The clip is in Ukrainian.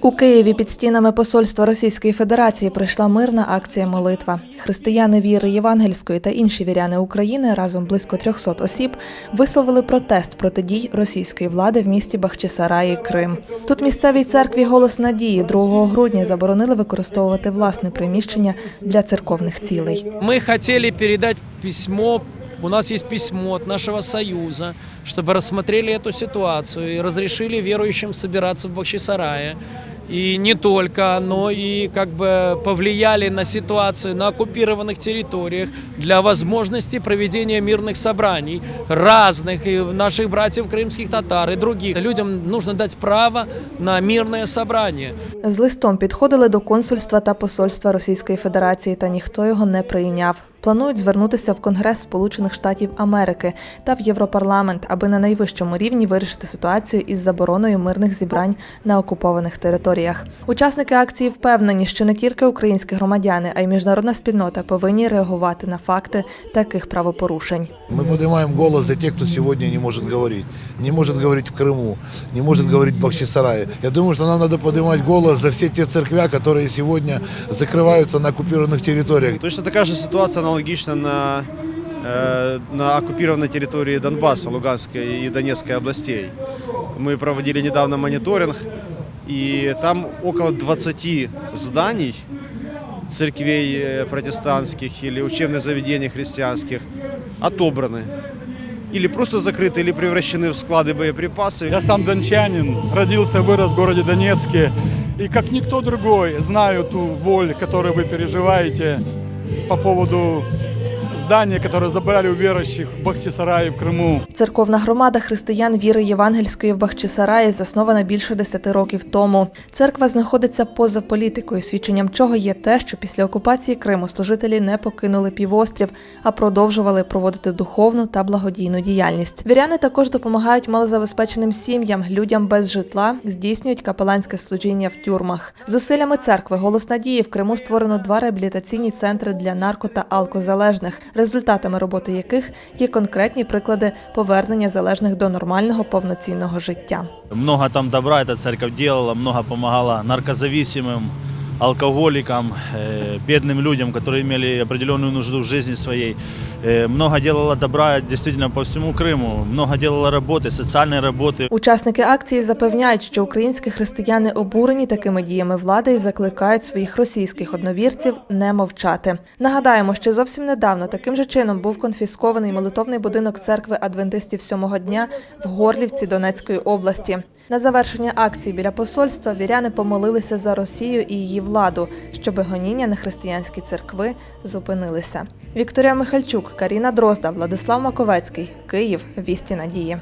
У Києві під стінами посольства Російської Федерації пройшла мирна акція молитва. Християни віри Євангельської та інші віряни України разом близько 300 осіб висловили протест проти дій російської влади в місті Бахчисараї, Крим. Тут місцевій церкві голос надії 2 грудня заборонили використовувати власне приміщення для церковних цілей. Мы хотели передать письмо, у нас есть письмо от нашего союза, чтобы рассмотрели эту ситуацию и разрешили верующим собираться в Бахчисарае. И не только, но и как бы повлияли на ситуацию на оккупированных территориях для возможности проведения мирных собраний разных, и наших братьев крымских татар и других. Людям нужно дать право на мирное собрание. З листом підходили до консульства та посольства Російської Федерації, та ніхто його не прийняв. Планують звернутися в Конгрес Сполучених Штатів Америки та в Європарламент, аби на найвищому рівні вирішити ситуацію із забороною мирних зібрань на окупованих територіях. Учасники акції впевнені, що не тільки українські громадяни, а й міжнародна спільнота повинні реагувати на факти таких правопорушень. Мы поднимаем голос за тех, кто сегодня не может говорить. Не может говорить в Крыму, не может говорить в Бахчисарае. Я думаю, что нам надо поднимать голос за все те церквя, которые сегодня закрываются на оккупированных территориях. Точно такая же ситуация аналогична на, э, на оккупированной территории Донбасса, Луганской и Донецкой областей. Мы проводили недавно мониторинг, и там около 20 зданий церквей э, протестантских или учебных заведений христианских отобраны. Или просто закрыты, или превращены в склады боеприпасов. Я сам дончанин, родился, вырос в городе Донецке. И как никто другой знаю ту боль, которую вы переживаете по поводу здания, которое забрали у верующих в Бахчисарае в Крыму. Церковна громада християн віри Євангельської в Бахчисараї заснована більше десяти років тому. Церква знаходиться поза політикою, свідченням чого є те, що після окупації Криму служителі не покинули півострів, а продовжували проводити духовну та благодійну діяльність. Віряни також допомагають малозабезпеченим сім'ям, людям без житла, здійснюють капеланське служіння в тюрмах. Зусиллями церкви Голос надії в Криму створено два реабілітаційні центри для нарко та алкозалежних, результатами роботи яких є конкретні приклади повернення залежних до нормального повноцінного життя. Много там добра ця церква делала, много допомагала наркозависимым, алкоголикам, э, бедным людям, которые имели определенную нужду в жизни своей. Э, Много делала добра действительно по всему Крыму, много делала работы, социальной работы. Учасники акції запевняють, що українські християни обурені такими діями влади і закликають своїх російських одновірців не мовчати. Нагадаємо, що зовсім недавно таким же чином був конфіскований молитовний будинок церкви адвентистів сьомого дня в Горлівці Донецької області. На завершення акції біля посольства віряни помолилися за Росію і її владу, щоб гоніння на християнські церкви зупинилися. Вікторія Михальчук, Каріна Дрозда, Владислав Маковецький, Київ, Вісті Надії.